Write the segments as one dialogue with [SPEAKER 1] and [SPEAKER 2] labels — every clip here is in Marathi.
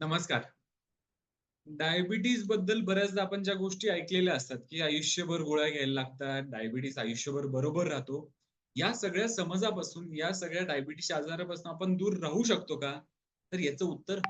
[SPEAKER 1] नमस्कार. डायबिटीजबद्दल बऱ्याचदा आपण ज्या गोष्टी ऐकलेल्या असतात, की आयुष्यभर गोळ्या घ्यायला लागतात, डायबिटीज आयुष्यभर बरोबर राहतो. या सगळ्या समजापासून, या सगळ्या डायबिटीस आजारापासून आपण दूर राहू शकतो का? तर याचं उत्तर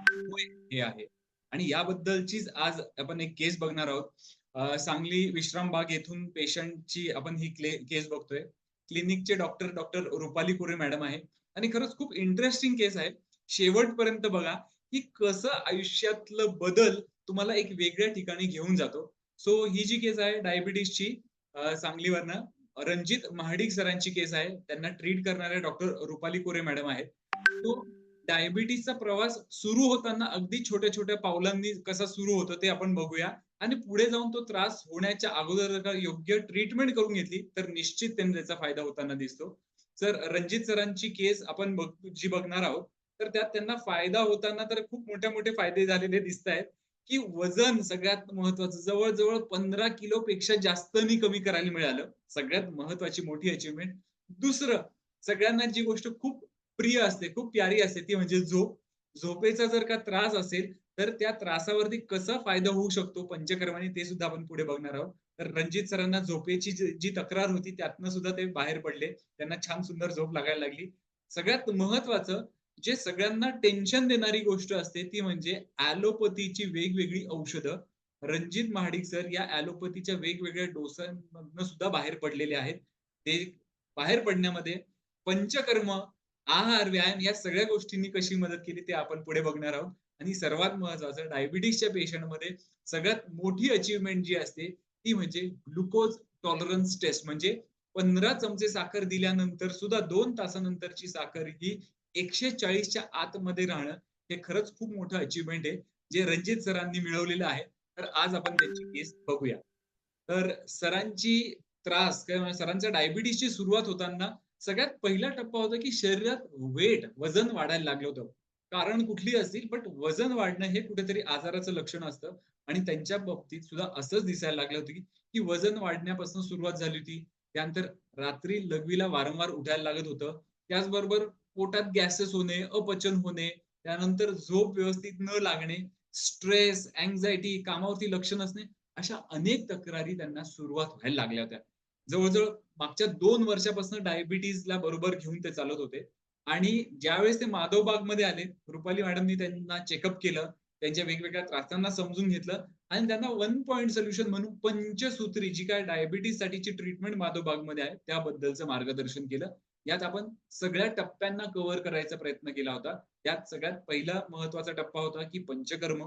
[SPEAKER 1] हे आहे. आणि याबद्दलचीच आज आपण एक केस बघणार आहोत. सांगली विश्रामबाग येथून पेशंटची आपण ही केस बघतोय. क्लिनिकचे doctor, doctor Rupali Kure madam आहे आणि खरंच खूप इंटरेस्टिंग केस आहे. शेवटपर्यंत बघा, की कसं आयुष्यातलं बदल तुम्हाला एक वेगळ्या ठिकाणी घेऊन जातो. सो ही जी केस आहे डायबिटीसची सांगलीवरनं रणजित महाडिक सरांची केस आहे. त्यांना ट्रीट करणारे डॉक्टर रुपाली कोरे मॅडम आहेत. तो डायबिटीसचा प्रवास सुरू होताना अगदी छोट्या-छोट्या पावलांनी कसा सुरू होतो ते आपण बघूया आणि पुढे जाऊन तो त्रास होण्याच्या अगोदर का योग्य ट्रीटमेंट करून घेतली, तर निश्चित त्यांना त्याचा फायदा होताना दिसतो. सर रणजित सरांची केस आपण बघ जी बघणार आहोत, तर त्यात त्यांना फायदा होताना तर खूप मोठे-मोठे फायदे झालेले दिसतायत, की वजन सगळ्यात महत्त्वाचं जवळ-जवळ 15 किलोपेक्षा जास्तनी कमी करायला मिळालं. सगळ्यात महत्त्वाची मोठी अचिव्हमेंट दुसरं सगळ्यांना जी गोष्ट खूप प्रिय असते, खूप प्यारी असते ती म्हणजे झोप. झोपेचा जर का त्रास असेल, तर त्या त्रासावरती कसा फायदा होऊ शकतो पंचकर्माने ते सुद्धा आपण पुढे बघणार आहोत. तर रणजित सरांना झोपेची जी तक्रार होती त्यातनं सुद्धा ते बाहेर पडले. त्यांना छान सुंदर झोप लागायला लागली. सगळ्यात महत्वाचं जे सगळ्यांना टेन्शन देणारी गोष्ट असते ती म्हणजे ऍलोपथीची वेगवेगळी औषधं. रणजित महाडिक सर या ऍलोपथीच्या वेगवेगळ्या डोसांमधनं सुद्धा बाहेर पडलेले आहेत. ते बाहेर पडण्यामध्ये पंचकर्म, आहार, व्यायाम या सगळ्या गोष्टींनी कशी मदत केली ते आपण पुढे बघणार आहोत. आणि सर्वात महत्वाचं डायबिटीजच्या पेशंटमध्ये सगळ्यात मोठी अचीवमेंट जी असते ती म्हणजे ग्लुकोज टॉलरन्स टेस्ट म्हणजे 15 चमचे साखर दिल्यानंतर सुद्धा दोन तासानंतरची साखर ही एकशे चाळीसच्या आतमध्ये राहणं, हे खरंच खूप मोठं अचिव्हमेंट आहे, जे रणजित सरांनी मिळवलेलं आहे. तर आज आपण त्यांची केस बघूया. तर सरांची त्रास किंवा सरांच्या सुरुवात होताना सगळ्यात पहिला टप्पा होता, की शरीरात वेट, वजन वाढायला लागलं होतं. कारण कुठली असतील, बट वजन वाढणं हे कुठेतरी आजाराचं लक्षण असतं आणि त्यांच्या बाबतीत सुद्धा असंच दिसायला लागलं होतं, की की वजन वाढण्यापासून सुरुवात झाली होती. त्यानंतर रात्री लघवीला वारंवार उठायला लागत होतं. त्याचबरोबर पोटात गॅसेस होणे, अपचन होणे, त्यानंतर झोप व्यवस्थित न लागणे, स्ट्रेस, अँक्साइटी, कामावरती लक्ष नसणे, अशा अनेक तक्रारी त्यांना सुरुवात व्हायला लागल्या होत्या. जवळजवळ मागच्या दोन वर्षापासून डायबिटीजला बरोबर घेऊन ते चालत होते आणि ज्यावेळेस ते माधवबागमध्ये आले, रुपाली मॅडमनी त्यांना चेकअप केलं. त्यांच्या वेगवेगळ्या त्रासांना समजून घेतलं आणि त्यांना वन पॉइंट सोल्युशन म्हणून पंचसूत्री जी काय डायबिटीज साठीची ट्रीटमेंट माधवबागमध्ये आहे, त्याबद्दलचं मार्गदर्शन केलं. यात आपण सगळ्या टप्प्यांना कव्हर करायचा प्रयत्न केला होता. त्यात सगळ्यात पहिला महत्त्वाचा टप्पा होता, की पंचकर्म.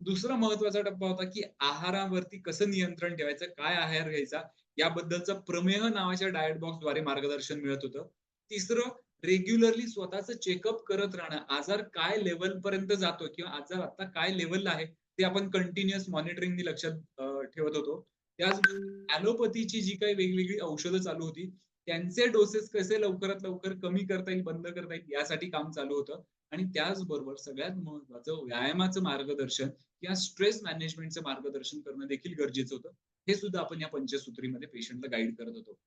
[SPEAKER 1] दुसरा महत्त्वाचा टप्पा होता, की आहारावरती कसं नियंत्रण ठेवायचं, काय आहार घ्यायचा, याबद्दलचं प्रमेह नावाच्या डायट बॉक्सद्वारे मार्गदर्शन मिळत होतं. तिसरं रेग्युलरली स्वतःचं चेकअप करत राहणं. आजार काय लेवल पर्यंत जातो किंवा आजार आता काय लेव्हलला आहे, ते आपण कंटिन्युअस मॉनिटरिंगनी लक्षात ठेवत होतो. त्याच ॲलोपॅथीची जी काही वेगवेगळी औषधं चालू होती, त्यांचे डोसेस कसे लवकरात लवकर कमी करता येईल, बंद करता येईल यासाठी काम चालू होतं आणि त्याचबरोबर सगळ्यात महत्त्वाचं व्यायामाचं मार्गदर्शन किंवा स्ट्रेस मॅनेजमेंटचं मार्गदर्शन करणं देखील गरजेचं होतं. हे सुद्धा आपण या पंचसूत्रीमध्ये पेशंटला गाईड करत होतो.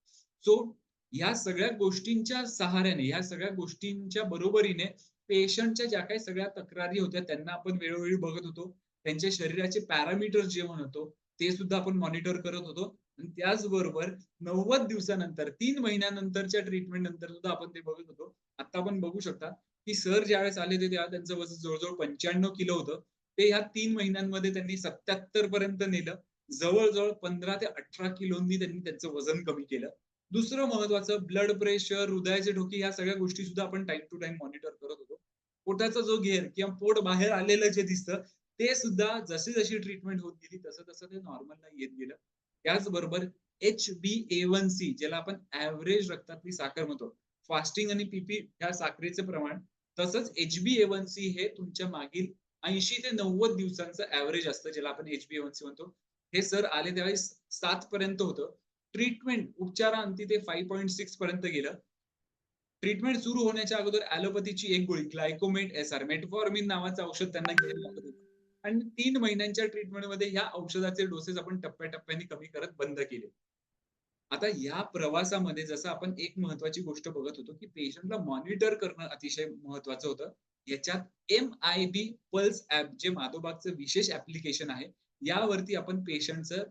[SPEAKER 1] सो ह्या सगळ्या गोष्टींच्या सहाऱ्याने, ह्या सगळ्या गोष्टींच्या बरोबरीने पेशंटच्या ज्या काही सगळ्या तक्रारी होत्या त्यांना आपण वेळोवेळी बघत होतो. त्यांच्या शरीराचे पॅरामीटर्स जे म्हणतो, ते सुद्धा आपण मॉनिटर करत होतो आणि त्याचबरोबर 90 दिवसानंतर तीन महिन्यानंतरच्या ट्रीटमेंट नंतर सुद्धा आपण ते बघत होतो. आता आपण बघू शकता, की सर ज्यावेळेस आले होते तेव्हा त्यांचं वजन जवळ-जवळ 95 किलो होतं. ते ह्या तीन महिन्यांमध्ये त्यांनी 77 पर्यंत नेलं. जवळ-जवळ 15 ते 18 किलोंनी त्यांनी त्यांचं वजन कमी केलं. दुसरं महत्वाचं ब्लड प्रेशर, हृदयाचे ठोके ह्या सगळ्या गोष्टी सुद्धा आपण टाईम टू टाइम मॉनिटर करत होतो. पोटाचा जो घेर किंवा पोट बाहेर आलेलं जे दिसतं, ते सुद्धा जशी-जशी ट्रीटमेंट होत गेली तसं-तसं ते नॉर्मलला येत गेलं. त्याचबरोबर HbA1c ज्याला आपण एव्हरेज रक्तातली साखर म्हणतो. फास्टिंग आणि पीपी ह्या साखरेचं प्रमाण, तसंच HbA1c हे तुमच्या मागील 80 ते 90 दिवसांचं ऍव्हरेज असतं, ज्याला आपण HbA1c म्हणतो. हे सर आले त्यावेळेस सात पर्यंत होतं. ट्रीटमेंट उपचारांती ते 5.6 पर्यंत गेलं. ट्रीटमेंट सुरू होण्याच्या अगोदर ॲलोपॅथीची एक गोळी ग्लायकोमेट एस आर मेटफॉर्मिन नावाचं औषध त्यांना घ्यायला लागत होतं. आणि तीन महिन्यांच्या ट्रीटमेंटमध्ये ह्या औषधाचे डोसेस आपण टप्प्या-टप्प्याने कमी करत बंद केले. आता या प्रवासामध्ये जसं आपण एक महत्त्वाची गोष्ट बघत होतो, की पेशंटला मॉनिटर करणं अतिशय महत्वाचं होतं. याच्यात M I B pulse app जे माधोबागचं विशेष ऍप्लिकेशन आहे यावरती आपण पेशंटचं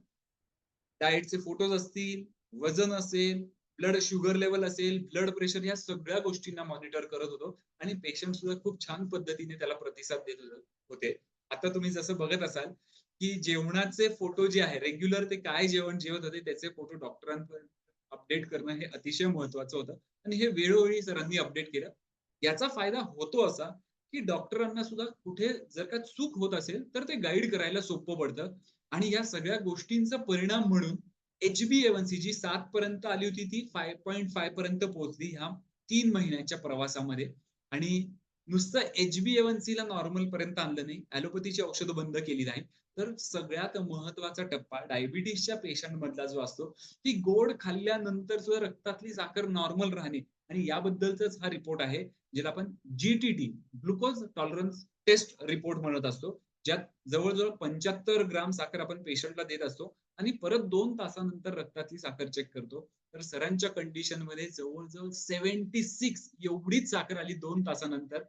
[SPEAKER 1] डाएटचे फोटोज असतील वजन असेल ब्लड शुगर लेवल असेल ब्लड प्रेशर या सगळ्या गोष्टींना मॉनिटर करत होतो आणि पेशंट सुद्धा खूप छान पद्धतीने त्याला प्रतिसाद देत होते आता तुम्ही जसं बघत असाल की जेवणाचे फोटो जे आहे रेग्युलर ते काय जेवण जेवत होते त्याचे फोटो डॉक्टरांपर्यंत अपडेट करणं हे अतिशय महत्वाचं होतं. आणि हे वेळोवेळी सरांनी अपडेट केलं. याचा फायदा होतो असा की डॉक्टरांना सुद्धा कुठे जर का चूक होत असेल तर ते गाईड करायला सोपं पडतं. आणि या सगळ्या गोष्टींचा परिणाम म्हणून एच बी एवनसी जी सात पर्यंत आली होती ती फाय पॉईंट फाय पर्यंत पोहोचली ह्या तीन महिन्यांच्या प्रवासामध्ये. आणि नुसतं एच बी ला नॉर्मल पर्यंत आणलं नाही. ऍलोपॅथीची औषधं बंद केली नाही. तर सगळ्यात महत्त्वाचा टप्पा डायबिटीसच्या पेशंट मधला जो असतो की गोड खाल्ल्यानंतर सुद्धा रक्तातली साखर नॉर्मल राहणे. आणि याबद्दलचाच हा रिपोर्ट आहे ज्याला आपण GTT glucose tolerance test report म्हणत असतो. ज्यात जवळजवळ पंच्याहत्तर ग्राम साखर आपण पेशंटला देत असतो. आणि परत दोन तासानंतर रक्तातली साखर चेक करतो. तर सरांच्या कंडिशनमध्ये जवळजवळ सेव्हन्टी सिक्स एवढीच साखर आली दोन तासानंतर.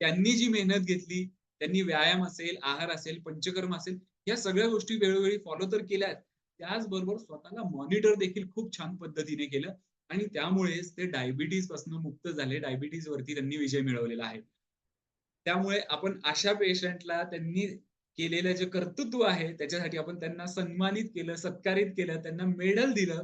[SPEAKER 1] त्यांनी जी मेहनत घेतली त्यांनी व्यायाम असेल आहार असेल पंचकर्म असेल या सगळ्या गोष्टी वेळोवेळी फॉलो तर केल्या त्याचबरोबर स्वतःला मॉनिटर देखील खूप छान पद्धतीने केलं आणि त्यामुळेच ते डायबिटीजपासून मुक्त झाले. डायबिटीज वरती त्यांनी विजय मिळवलेला आहे. त्यामुळे आपण अशा पेशंटला त्यांनी केलेलं जे कर्तृत्व आहे त्याच्यासाठी आपण त्यांना सन्मानित केलं सत्कारित केलं त्यांना मेडल दिलं.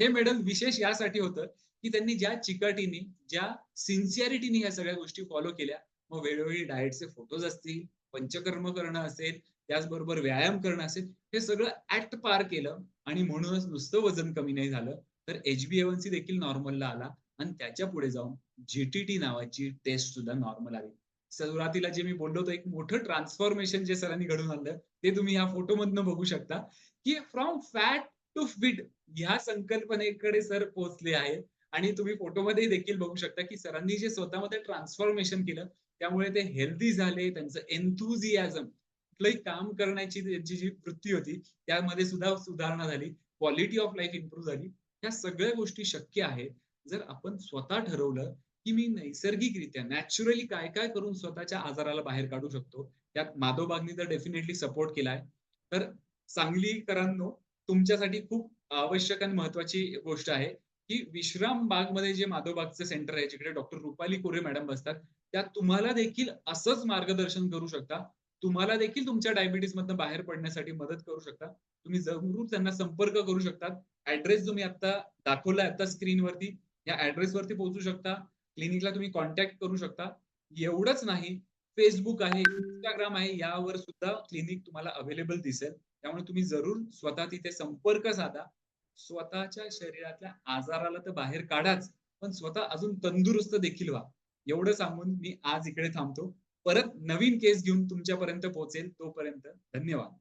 [SPEAKER 1] हे मेडल विशेष यासाठी होतं की त्यांनी ज्या चिकाटीने ज्या सिन्सिअरिटीने या सगळ्या गोष्टी फॉलो केल्या मग वेळोवेळी डाएटचे फोटोज असतील पंचकर्म करणं असेल त्याचबरोबर व्यायाम करणं असेल हे सगळं ऍक्ट पार केलं आणि म्हणूनच नुसतं वजन कमी नाही झालं तर एच बी एवनसी देखील नॉर्मलला आला आणि त्याच्या पुढे जाऊन जीटीटी नावाची टेस्ट सुद्धा नॉर्मल आली. सुरुवातीला जे मी बोललो होतो एक मोठं ट्रान्सफॉर्मेशन जे सरांनी घडून आणलं ते तुम्ही या फोटो मधनं बघू शकता की फ्रॉम फॅट टू फिट ह्या संकल्पनेकडे सर पोहोचले आहेत. आणि तुम्ही फोटोमध्ये देखील बघू शकता की सरांनी जे स्वतःमध्ये ट्रान्सफॉर्मेशन केलं त्यामुळे ते हेल्दी झाले त्यांचं एन्थुझियाझम कुठलंही काम करण्याची त्यांची जी वृत्ती होती त्यामध्ये सुद्धा सुधारणा झाली क्वालिटी ऑफ लाईफ इम्प्रूव्ह झाली. ह्या सगळ्या गोष्टी शक्य आहेत. जर आपण स्वतः ठरवलं की मी नैसर्गिकरित्या नॅचरली काय काय करून स्वतःच्या आजाराला बाहेर काढू शकतो त्यात माधोबागनी तर डेफिनेटली सपोर्ट केलाय. तर सांगलीकरांनो तुमच्यासाठी खूप आवश्यक आणि महत्वाची गोष्ट आहे की विश्राम बागमध्ये जे माधोबागचं सेंटर आहे जिकडे डॉक्टर रुपाली कोरे मॅडम बसतात त्या तुम्हाला देखील असंच मार्गदर्शन करू शकता. तुम्हाला देखील तुमच्या डायबिटीस मधनं बाहेर पडण्यासाठी मदत करू शकता. तुम्ही जरूर त्यांना संपर्क करू शकता. ऍड्रेस जो मी आता दाखवला आता स्क्रीनवरती या ऍड्रेस वरती पोहोचू शकता. क्लिनिकला तुम्ही कॉन्टॅक्ट करू शकता. एवढंच नाही फेसबुक आहे इंस्टाग्राम आहे यावर सुद्धा क्लिनिक तुम्हाला अवेलेबल दिसेल. त्यामुळे तुम्ही जरूर स्वतः तिथे संपर्क साधा. स्वतःच्या शरीरातल्या आजाराला तर बाहेर काढाच पण स्वतः अजून तंदुरुस्त देखील व्हा. एवढं सांगून मी आज इकडे थांबतो. परत नवीन केस घेऊन तुमच्यापर्यंत पोहोचेल तोपर्यंत धन्यवाद.